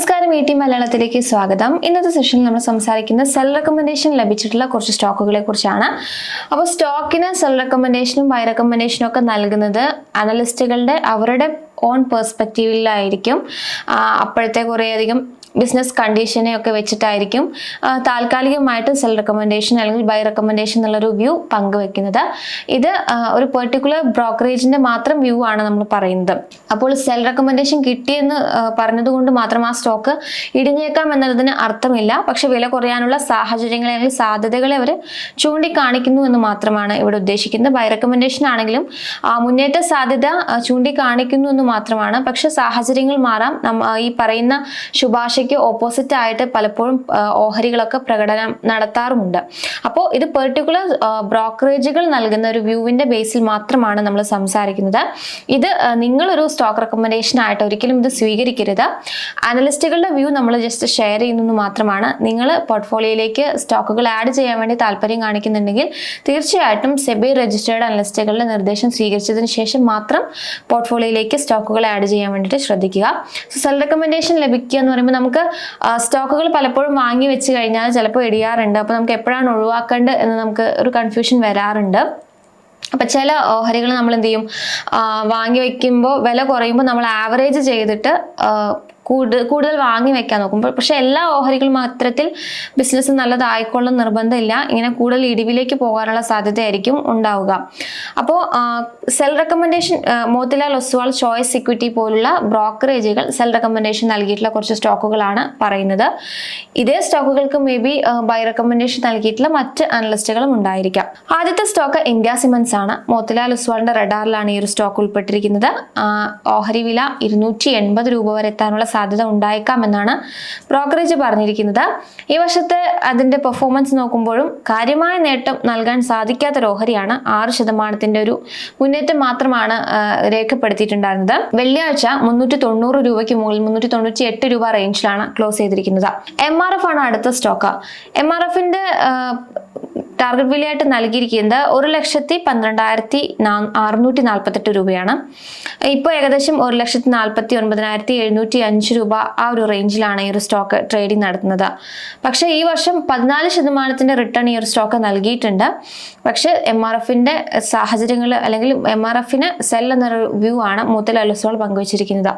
നമസ്കാരം E T മലയാളത്തിലേക്ക് സ്വാഗതം. ഇന്നത്തെ സെഷനിൽ നമ്മൾ സംസാരിക്കുന്ന സെൽ റെക്കമെൻഡേഷൻ ലഭിച്ചിട്ടുള്ള കുറച്ച് സ്റ്റോക്കുകളെ കുറിച്ചാണ്. അപ്പോൾ സ്റ്റോക്കിന് സെൽ റെക്കമെൻഡേഷനും ബൈ റെക്കമെൻഡേഷനും ഒക്കെ നൽകുന്നത് അനലിസ്റ്റുകളുടെ അവരുടെ ഓൺ പേഴ്സ്പെക്റ്റീവിലായിരിക്കും അപ്പോഴത്തെ കുറേയധികം ബിസിനസ് കണ്ടീഷനെ ഒക്കെ വെച്ചിട്ടായിരിക്കും താൽക്കാലികമായിട്ട് സെൽ റെക്കമെൻഡേഷൻ അല്ലെങ്കിൽ ബൈ റെക്കമെൻഡേഷൻ എന്നുള്ളൊരു വ്യൂ പങ്കുവെക്കുന്നത്. ഇത് ഒരു പെർട്ടിക്കുലർ ബ്രോക്കറേജിന്റെ മാത്രം വ്യൂ ആണ് നമ്മൾ പറയുന്നത്. അപ്പോൾ സെൽ റെക്കമെൻഡേഷൻ കിട്ടിയെന്ന് പറഞ്ഞതുകൊണ്ട് മാത്രം ആ സ്റ്റോക്ക് ഇടിഞ്ഞേക്കാം എന്നതിന് അർത്ഥമില്ല. പക്ഷെ വില കുറയാനുള്ള സാഹചര്യങ്ങളെ അല്ലെങ്കിൽ സാധ്യതകളെ അവർ ചൂണ്ടിക്കാണിക്കുന്നു എന്ന് മാത്രമാണ് ഇവിടെ ഉദ്ദേശിക്കുന്നത്. ബൈ റെക്കമെൻഡേഷൻ ആണെങ്കിലും മുന്നേറ്റ സാധ്യത ചൂണ്ടിക്കാണിക്കുന്നു എന്ന് മാത്രമാണ്. പക്ഷെ സാഹചര്യങ്ങൾ മാറാം. ഈ പറയുന്ന ശുപാർശയ്ക്ക് ഓപ്പോസിറ്റ് ആയിട്ട് പലപ്പോഴും ഓഹരികളൊക്കെ പ്രകടനം നടത്താറുമുണ്ട്. അപ്പോൾ ഇത് പെർട്ടിക്കുലർ ബ്രോക്കറേജുകൾ നൽകുന്ന ഒരു വ്യൂവിന്റെ ബേസിൽ മാത്രമാണ് നമ്മൾ സംസാരിക്കുന്നത്. ഇത് നിങ്ങളൊരു സ്റ്റോക്ക് റെക്കമെൻഡേഷൻ ആയിട്ട് ഒരിക്കലും ഇത് സ്വീകരിക്കരുത്. അനലിസ്റ്റുകളുടെ വ്യൂ നമ്മൾ ജസ്റ്റ് ഷെയർ ചെയ്യുന്നു മാത്രമാണ്. നിങ്ങൾ പോർട്ട്ഫോളിയോയിലേക്ക് സ്റ്റോക്കുകൾ ആഡ് ചെയ്യാൻ വേണ്ടി താല്പര്യം കാണിക്കുന്നുണ്ടെങ്കിൽ തീർച്ചയായിട്ടും സെബി രജിസ്റ്റേർഡ് അനലിസ്റ്റുകളുടെ നിർദ്ദേശം സ്വീകരിച്ചതിന് ശേഷം മാത്രം പോർട്ട്ഫോളിയോയിലേക്ക് സ്റ്റോക്കുകൾ ആഡ് ചെയ്യാൻ വേണ്ടിയിട്ട് ശ്രദ്ധിക്കുക. സോ സെൽ റെക്കമെൻഡേഷൻ ലഭിക്കുക എന്ന് പറയുമ്പോൾ നമുക്ക് സ്റ്റോക്കുകൾ പലപ്പോഴും വാങ്ങി വെച്ച് കഴിഞ്ഞാൽ ചിലപ്പോൾ ഇടിയാറുണ്ട്. അപ്പോൾ നമുക്ക് എപ്പോഴാണ് ഒഴിവാക്കേണ്ടത് എന്ന് നമുക്ക് ഒരു കൺഫ്യൂഷൻ വരാറുണ്ട്. അപ്പം ചില ഓഹരികൾ നമ്മൾ എന്ത് ചെയ്യും? വാങ്ങി വെക്കുമ്പോൾ വില കുറയുമ്പോൾ നമ്മൾ ആവറേജ് ചെയ്തിട്ട് കൂടുതൽ കൂടുതൽ വാങ്ങി വെക്കാൻ നോക്കും പക്ഷെ എല്ലാ ഓഹരികളും അത്തരത്തിൽ ബിസിനസ് നല്ലതായിക്കൊള്ളും നിർബന്ധമില്ല. ഇങ്ങനെ കൂടുതൽ ഇടിവിലേക്ക് പോകാനുള്ള സാധ്യതയായിരിക്കും ഉണ്ടാവുക. അപ്പോൾ sell recommendation Motilal Oswal Choice Equity പോലുള്ള ബ്രോക്കറേജുകൾ സെൽ റെക്കമെൻഡേഷൻ നൽകിയിട്ടുള്ള കുറച്ച് സ്റ്റോക്കുകളാണ് പറയുന്നത്. ഇതേ സ്റ്റോക്കുകൾക്ക് മേ ബി ബൈ റെക്കമെൻഡേഷൻ നൽകിയിട്ടുള്ള മറ്റ് അനലിസ്റ്റുകളും ഉണ്ടായിരിക്കാം. ആദ്യത്തെ സ്റ്റോക്ക് ഇന്ത്യ സിമൻസ് ആണ്. മോത്തിലാൽ ഒസ്വാളിന്റെ റഡാറിലാണ് ഈ ഒരു സ്റ്റോക്ക് ഉൾപ്പെട്ടിരിക്കുന്നത്. ഓഹരി വില ഇരുന്നൂറ്റി എൺപത് രൂപ വരെ എത്താനുള്ള ഉണ്ടായേക്കാം എന്നാണ് ബ്രോക്കറേജ് പറഞ്ഞിരിക്കുന്നത്. ഈ വർഷത്തെ അതിന്റെ പെർഫോമൻസ് നോക്കുമ്പോഴും കാര്യമായ നേട്ടം നൽകാൻ സാധിക്കാത്ത ഓഹരിയാണ് ആറ് ശതമാനത്തിന്റെ ഒരു മുന്നേറ്റം മാത്രമാണ് രേഖപ്പെടുത്തിയിട്ടുണ്ടായിരുന്നത്. വെള്ളിയാഴ്ച മുന്നൂറ്റി തൊണ്ണൂറ് രൂപയ്ക്ക് മുകളിൽ മുന്നൂറ്റി തൊണ്ണൂറ്റി എട്ട് രൂപ റേഞ്ചിലാണ് ക്ലോസ് ചെയ്തിരിക്കുന്നത്. എം ആർ എഫ് ആണ് അടുത്ത സ്റ്റോക്ക് എം ആർ എഫിന്റെ ടാർഗറ്റ് വിലയായിട്ട് നൽകിയിരിക്കുന്നത് ഒരു ലക്ഷത്തി പന്ത്രണ്ടായിരത്തി അറുന്നൂറ്റി നാൽപ്പത്തെട്ട് രൂപയാണ്. ഇപ്പോൾ ഏകദേശം ഒരു ലക്ഷത്തി നാൽപ്പത്തി ഒൻപതിനായിരത്തി എഴുന്നൂറ്റി അഞ്ച് രൂപ ആ ഒരു റേഞ്ചിലാണ് ഈ ഒരു സ്റ്റോക്ക് ട്രേഡിംഗ് നടത്തുന്നത്. പക്ഷേ ഈ വർഷം പതിനാല് ശതമാനത്തിന്റെ റിട്ടേൺ ഈ ഒരു സ്റ്റോക്ക് നൽകിയിട്ടുണ്ട്. പക്ഷേ എം ആർ എഫിന്റെ സാഹചര്യങ്ങൾ അല്ലെങ്കിൽ എം ആർ എഫിന് സെൽ എന്നൊരു വ്യൂ ആണ് മൂത്തൽ അലുസോൾ പങ്കുവച്ചിരിക്കുന്നത്.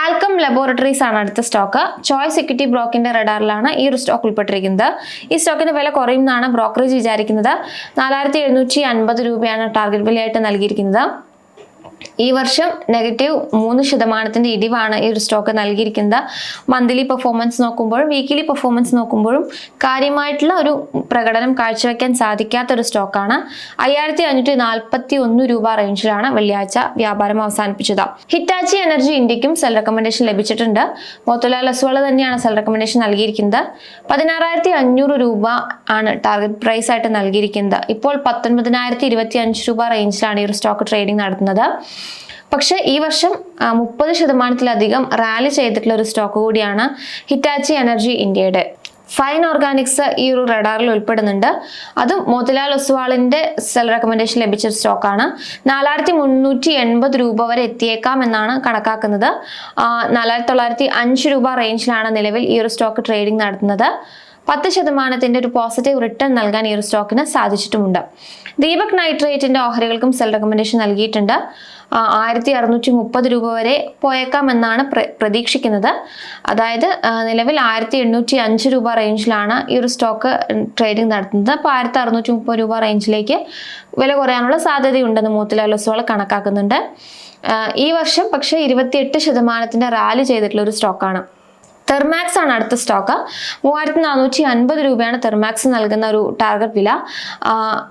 ആൽക്കം ലബോറട്ടറീസ് ആണ് അടുത്ത സ്റ്റോക്ക് ചോയ്സ് ഇക്വിറ്റി ബ്രോക്കിന്റെ റഡാറിലാണ് ഈ ഒരു സ്റ്റോക്ക് ഉൾപ്പെട്ടിരിക്കുന്നത്. ഈ സ്റ്റോക്കിന്റെ വില കുറയുമെന്നാണ് ബ്രോക്കറേജ് വിചാരിക്കുന്നത്. നാലായിരത്തി എഴുന്നൂറ്റി അൻപത് രൂപയാണ് ടാർഗറ്റ് വിലയായിട്ട് നൽകിയിരിക്കുന്നത്. ഈ വർഷം നെഗറ്റീവ് മൂന്ന് ശതമാനത്തിന്റെ ഇടിവാണ് ഈ ഒരു സ്റ്റോക്ക് നൽകിയിരിക്കുന്നത്. മന്ത്ലി പെർഫോമൻസ് നോക്കുമ്പോഴും വീക്കിലി പെർഫോമൻസ് നോക്കുമ്പോഴും കാര്യമായിട്ടുള്ള ഒരു പ്രകടനം കാഴ്ചവെക്കാൻ സാധിക്കാത്ത ഒരു സ്റ്റോക്കാണ് അയ്യായിരത്തി അഞ്ഞൂറ്റി നാൽപ്പത്തി ഒന്ന് രൂപ റേഞ്ചിലാണ് വെള്ളിയാഴ്ച വ്യാപാരം അവസാനിപ്പിച്ചത്. ഹിറ്റാച്ചി എനർജി ഇന്ത്യക്കും സെൽ റെക്കമെൻഡേഷൻ ലഭിച്ചിട്ടുണ്ട്. മോത്തിലാൽ അസുവള തന്നെയാണ് സെൽ റെക്കമെൻഡേഷൻ നൽകിയിരിക്കുന്നത്. പതിനാറായിരത്തി അഞ്ഞൂറ് രൂപ ആണ് ടാർഗറ്റ് പ്രൈസ് ആയിട്ട് നൽകിയിരിക്കുന്നത്. ഇപ്പോൾ പത്തൊൻപതിനായിരത്തി ഇരുപത്തി അഞ്ച് രൂപ റേഞ്ചിലാണ് ഈ ഒരു സ്റ്റോക്ക് ട്രേഡിംഗ് നടത്തുന്നത്. പക്ഷേ ഈ വർഷം മുപ്പത് ശതമാനത്തിലധികം റാലി ചെയ്തിട്ടുള്ള ഒരു സ്റ്റോക്ക് കൂടിയാണ് ഹിറ്റാച്ചി എനർജി ഇന്ത്യയുടെ. ഫൈൻ ഓർഗാനിക്സ് ഈ ഒരു റഡാറിൽ ഉൾപ്പെടുന്നുണ്ട്. അതും മോത്തിലാൽ ഒസ്വാളിന്റെ സെൽ റെക്കമെൻഡേഷൻ ലഭിച്ച ഒരു സ്റ്റോക്കാണ്. നാലായിരത്തി മുന്നൂറ്റി എൺപത് രൂപ വരെ എത്തിയേക്കാം എന്നാണ് കണക്കാക്കുന്നത്. നാലായിരത്തി തൊള്ളായിരത്തി അഞ്ച് രൂപ റേഞ്ചിലാണ് നിലവിൽ ഈ ഒരു സ്റ്റോക്ക് ട്രേഡിംഗ് നടത്തുന്നത്. പത്ത് ശതമാനത്തിന്റെ ഒരു പോസിറ്റീവ് റിട്ടേൺ നൽകാൻ ഈ ഒരു സ്റ്റോക്കിന് സാധിച്ചിട്ടുമുണ്ട്. ദീപക് നൈട്രേറ്റിന്റെ ഓഹരികൾക്കും സെൽ റെക്കമെൻഡേഷൻ നൽകിയിട്ടുണ്ട്. ആയിരത്തി അറുന്നൂറ്റി മുപ്പത് രൂപ വരെ പോയേക്കാമെന്നാണ് പ്ര- പ്രതീക്ഷിക്കുന്നത്. അതായത് നിലവിൽ ആയിരത്തി എണ്ണൂറ്റി അഞ്ച് രൂപ റേഞ്ചിലാണ് ഈ ഒരു സ്റ്റോക്ക് ട്രേഡിംഗ് നടത്തുന്നത്. അപ്പോൾ ആയിരത്തി അറുന്നൂറ്റി മുപ്പത് രൂപ റേഞ്ചിലേക്ക് വില കുറയാനുള്ള സാധ്യതയുണ്ടെന്ന് മൂത്തിലാൽ ഒസ്വാൾ കണക്കാക്കുന്നുണ്ട്. ഈ വർഷം പക്ഷേ ഇരുപത്തിയെട്ട് ശതമാനത്തിന്റെ റാലി ചെയ്തിട്ടുള്ള ഒരു സ്റ്റോക്കാണ് തെർമാക്സ് ആണ് അടുത്ത സ്റ്റോക്ക് മൂവായിരത്തി നാനൂറ്റി അൻപത് രൂപയാണ് തെർമാക്സ് നൽകുന്ന ഒരു ടാർഗറ്റ് വില.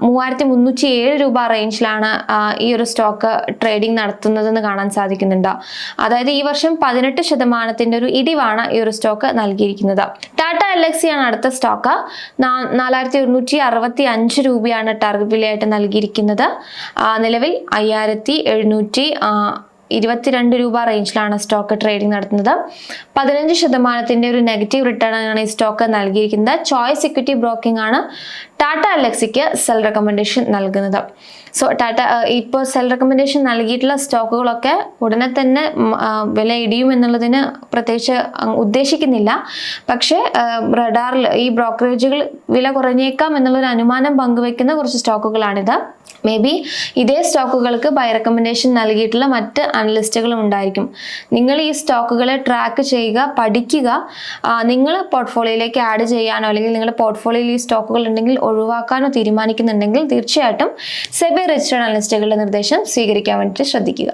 മൂവായിരത്തി മുന്നൂറ്റി ഏഴ് രൂപ റേഞ്ചിലാണ് ഈ ഒരു സ്റ്റോക്ക് ട്രേഡിംഗ് നടത്തുന്നതെന്ന് കാണാൻ സാധിക്കുന്നുണ്ട്. അതായത് ഈ വർഷം പതിനെട്ട് ശതമാനത്തിന്റെ ഒരു ഇടിവാണ് ഈ ഒരു സ്റ്റോക്ക് നൽകിയിരിക്കുന്നത്. ടാറ്റ എൽ എക്സി ആണ് അടുത്ത സ്റ്റോക്ക് നാലായിരത്തി ഒരുന്നൂറ്റി അറുപത്തി അഞ്ച് രൂപയാണ് ടാർഗറ്റ് വിലയായിട്ട് നൽകിയിരിക്കുന്നത്. നിലവിൽ അയ്യായിരത്തി എഴുന്നൂറ്റി ഇരുപത്തിരണ്ട് രൂപ റേഞ്ചിലാണ് സ്റ്റോക്ക് ട്രേഡിംഗ് നടത്തുന്നത്. പതിനഞ്ച് ശതമാനത്തിന്റെ ഒരു നെഗറ്റീവ് റിട്ടേൺ ആണ് ഈ സ്റ്റോക്ക് നൽകിയിരിക്കുന്നത്. ചോയ്സ് ഇക്വിറ്റി ബ്രോക്കിംഗ് ആണ് ടാറ്റ അലക്സിക്ക് സെൽ റെക്കമെൻഡേഷൻ നൽകുന്നത്. സോ ടാറ്റ ഇപ്പോൾ സെൽ റെക്കമെൻഡേഷൻ നൽകിയിട്ടുള്ള സ്റ്റോക്കുകളൊക്കെ ഉടനെ തന്നെ വില ഇടിയും എന്നുള്ളതിന് പ്രത്യേകിച്ച് ഉദ്ദേശിക്കുന്നില്ല. പക്ഷേ റഡാറിൽ ഈ ബ്രോക്കറേജുകൾ വില കുറഞ്ഞേക്കാം എന്നുള്ളൊരു അനുമാനം പങ്കുവെക്കുന്ന കുറച്ച് സ്റ്റോക്കുകളാണിത്. മേ ബി ഇതേ സ്റ്റോക്കുകൾക്ക് ബൈ റെക്കമെൻഡേഷൻ നൽകിയിട്ടുള്ള മറ്റ് അനലിസ്റ്റുകളും ഉണ്ടായിരിക്കും. നിങ്ങൾ ഈ സ്റ്റോക്കുകളെ ട്രാക്ക് ചെയ്യുക പഠിക്കുക നിങ്ങൾ പോർട്ട്ഫോളിയോയിലേക്ക് ആഡ് ചെയ്യാനോ അല്ലെങ്കിൽ നിങ്ങളുടെ പോർട്ട്ഫോളിയോയിൽ ഈ സ്റ്റോക്കുകൾ ഉണ്ടെങ്കിൽ ഒഴിവാക്കാനോ തീരുമാനിക്കുന്നുണ്ടെങ്കിൽ തീർച്ചയായിട്ടും സെബി രജിസ്റ്റേഡ് അനലിസ്റ്റുകളുടെ നിർദ്ദേശം സ്വീകരിക്കാൻ വേണ്ടിയിട്ട് ശ്രദ്ധിക്കുക.